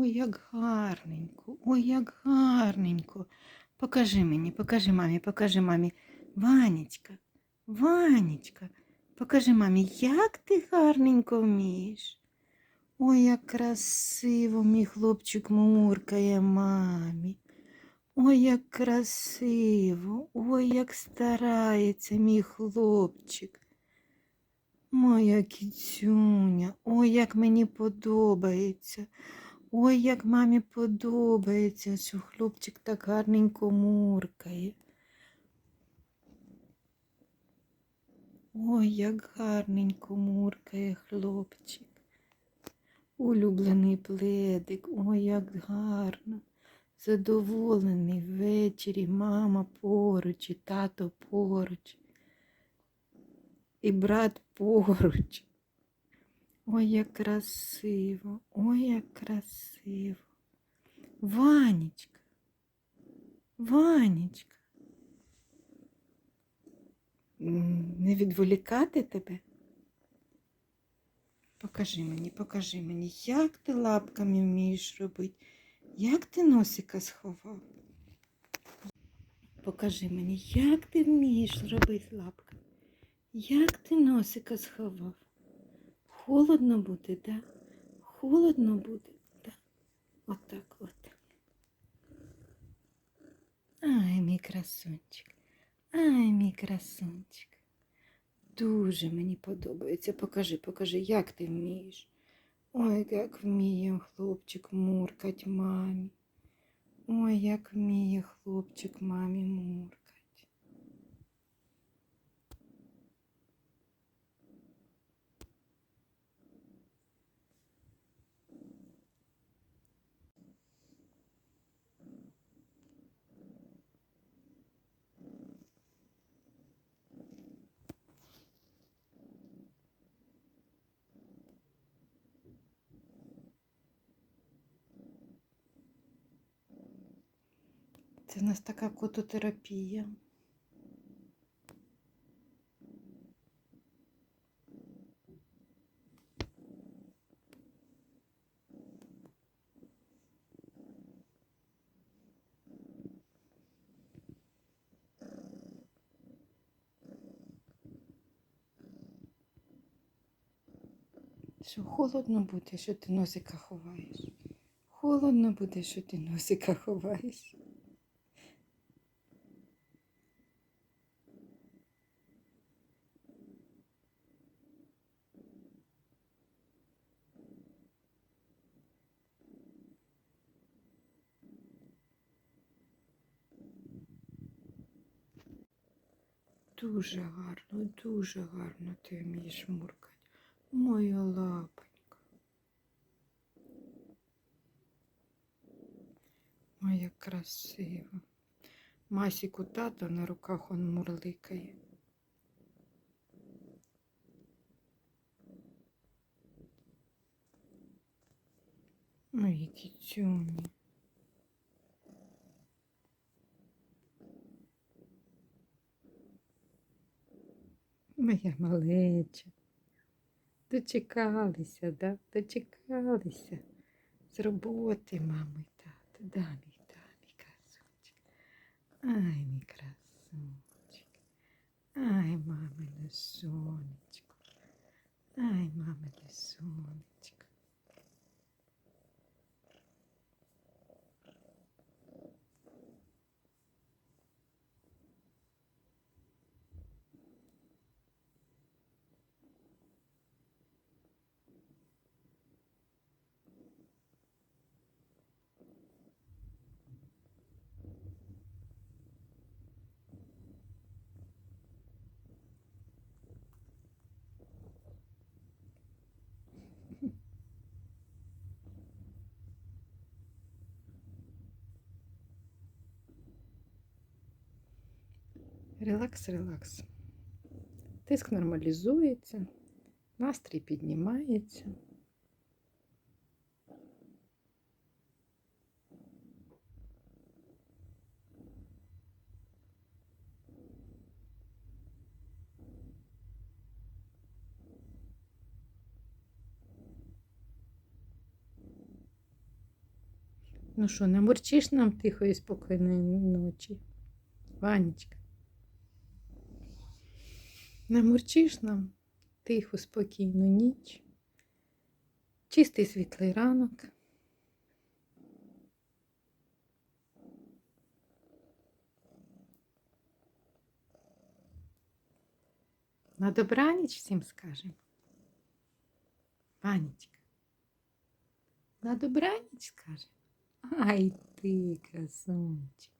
Ой, як гарненько, ой, як гарненько. Покажи мені, покажи мамі, покажи мамі. Ванечка, Ванечка, покажи мамі, як ти гарненько вмієш. Ой, як красиво мій хлопчик муркає мамі. Ой, як красиво, ой, як старається мій хлопчик. Моя кіцюня, ой, як мені подобається. Ой, як мамі подобається, що хлопчик так гарненько муркає. Ой, як гарненько муркає хлопчик. Улюблений пледик, ой, як гарно. Задоволений ввечері, мама поруч, і тато поруч, і брат поруч. Ой, як красиво, ой, як красиво. Ванечка, Ванечка. Не відволікати тебе? Покажи мені, покажи мені, як ти лапками вмієш робити, як ти носика сховав. Покажи мені, як ти вмієш робити лапками, як ти носика сховав. Холодно буде, да? Холодно буде, да? Отак, от. Ай, мій красунчик. Ай, мій красунчик. Дуже мені подобається. Покажи, покажи, як ти вмієш. Ой, як вміє хлопчик муркать мамі. Ой, як вміє хлопчик мамі муркать. Це в нас така кототерапія. Що холодно буде, що ти носика ховаєш. Холодно буде, що ти носика ховаєш. Дуже гарно, дуже гарно ти вмієш муркати. Моя лапонька. Ой, як красиво. Масіку тата на руках он мурликає. Ой, які цюні. Моя малеча. Дочекалися, да? Дочекалися з роботи, мами, тато. Да, мій, да, мій красунчик. Ай, мій красунчик. Ай, мамине сонечко. Ай, мамине сонечко. Релакс, релакс. Тиск нормалізується, настрій піднімається. Ну що, намурчиш нам тихої спокійної ночі? Ванечка. Намурчиш нам тиху, спокійну ніч, чистий світлий ранок. На добраніч всім скажемо. Ванечка. На добраніч скаже. Ай ти, красунчик.